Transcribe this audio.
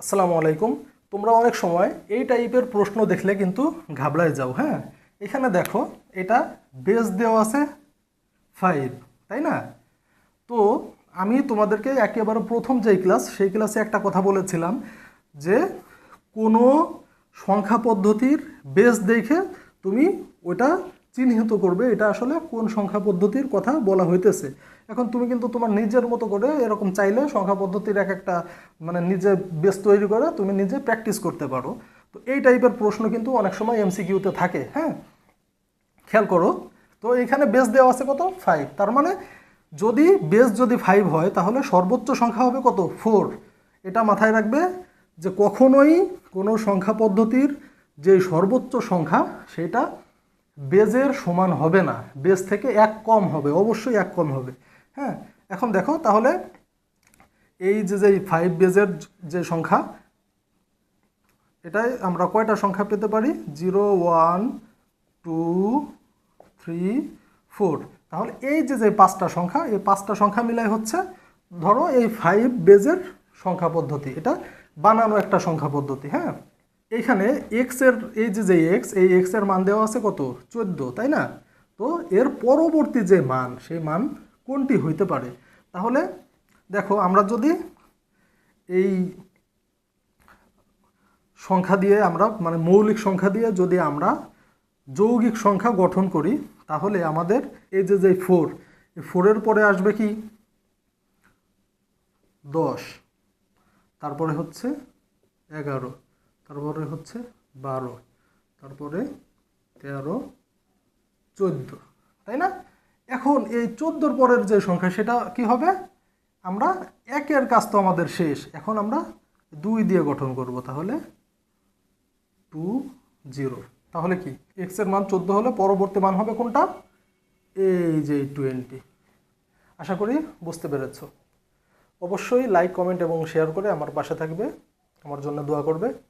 আসসালামু আলাইকুম। তোমরা অনেক সময় এই টাইপের প্রশ্ন দেখলে কিন্তু ঘাবড়ায় যাও হ্যাঁ? এখানে দেখো, এটা বেস দেওয়া আছে ফাইভ তাই না? তো আমি তোমাদেরকে একেবারে প্রথম যেই ক্লাস সেই ক্লাসে একটা কথা বলেছিলাম যে কোনো সংখ্যা পদ্ধতির বেস দেখে তুমি ওটা চিহ্নিত করবে, এটা আসলে কোন সংখ্যা পদ্ধতির কথা বলা হইতেছে। এখন তুমি কিন্তু তোমার নিজের মতো করে এরকম চাইলে সংখ্যা পদ্ধতির এক একটা মানে নিজে বেস তৈরি করে তুমি নিজে প্র্যাকটিস করতে পারো। তো এই টাইপের প্রশ্ন কিন্তু অনেক সময় এমসিকিউতে থাকে হ্যাঁ? খেয়াল করো, তো এখানে বেস দেওয়া আছে কত? ফাইভ তার মানে যদি বেস যদি ফাইভ হয়, তাহলে সর্বোচ্চ সংখ্যা হবে কত? ফোর এটা মাথায় রাখবে যে কখনোই কোনো সংখ্যা পদ্ধতির যে সর্বোচ্চ সংখ্যা, সেটা বেজের সমান হবে না, বেজ থেকে এক কম হবে, অবশ্যই এক কম হবে। হ্যাঁ এখন দেখো তাহলে এই যে যে ফাইভ বেজের যে সংখ্যা, এটাই আমরা কয়টা সংখ্যা পেতে পারি? Zero one two three four তাহলে এই যে যে পাঁচটা সংখ্যা, এই পাঁচটা সংখ্যা মিলাই হচ্ছে, ধরো এই ফাইভ বেজের সংখ্যা পদ্ধতি। এটা বানানো একটা সংখ্যা পদ্ধতি হ্যাঁ? এইখানে এক্সের, এই যে যে এক্স এই এক্সের মান দেওয়া আছে কত? চোদ্দ, তাই না? তো এর পরবর্তী যে মান, সেই মান কোনটি হইতে পারে? তাহলে দেখো, আমরা যদি এই সংখ্যা দিয়ে আমরা মানে মৌলিক সংখ্যা দিয়ে যদি আমরা যৌগিক সংখ্যা গঠন করি, তাহলে আমাদের এই যে যে ফোর এই ফোরের পরে আসবে কি? দশ। তারপরে হচ্ছে এগারো। তারপরে হচ্ছে বারো, তারপরে তেরো, চোদ্দ, তাই না? এখন এই চোদ্দোর পরের যে সংখ্যা, সেটা কি হবে? আমরা একের কাজ তো আমাদের শেষ। এখন আমরা দুই দিয়ে গঠন করব, তাহলে টু জিরো। তাহলে কি? এক্সের মান চোদ্দ হলে পরবর্তী মান হবে কোনটা? এই যে টোয়েন্টি। আশা করি বুঝতে পেরেছ। অবশ্যই লাইক, কমেন্ট এবং শেয়ার করে আমার পাশে থাকবে। আমার জন্য দোয়া করবে।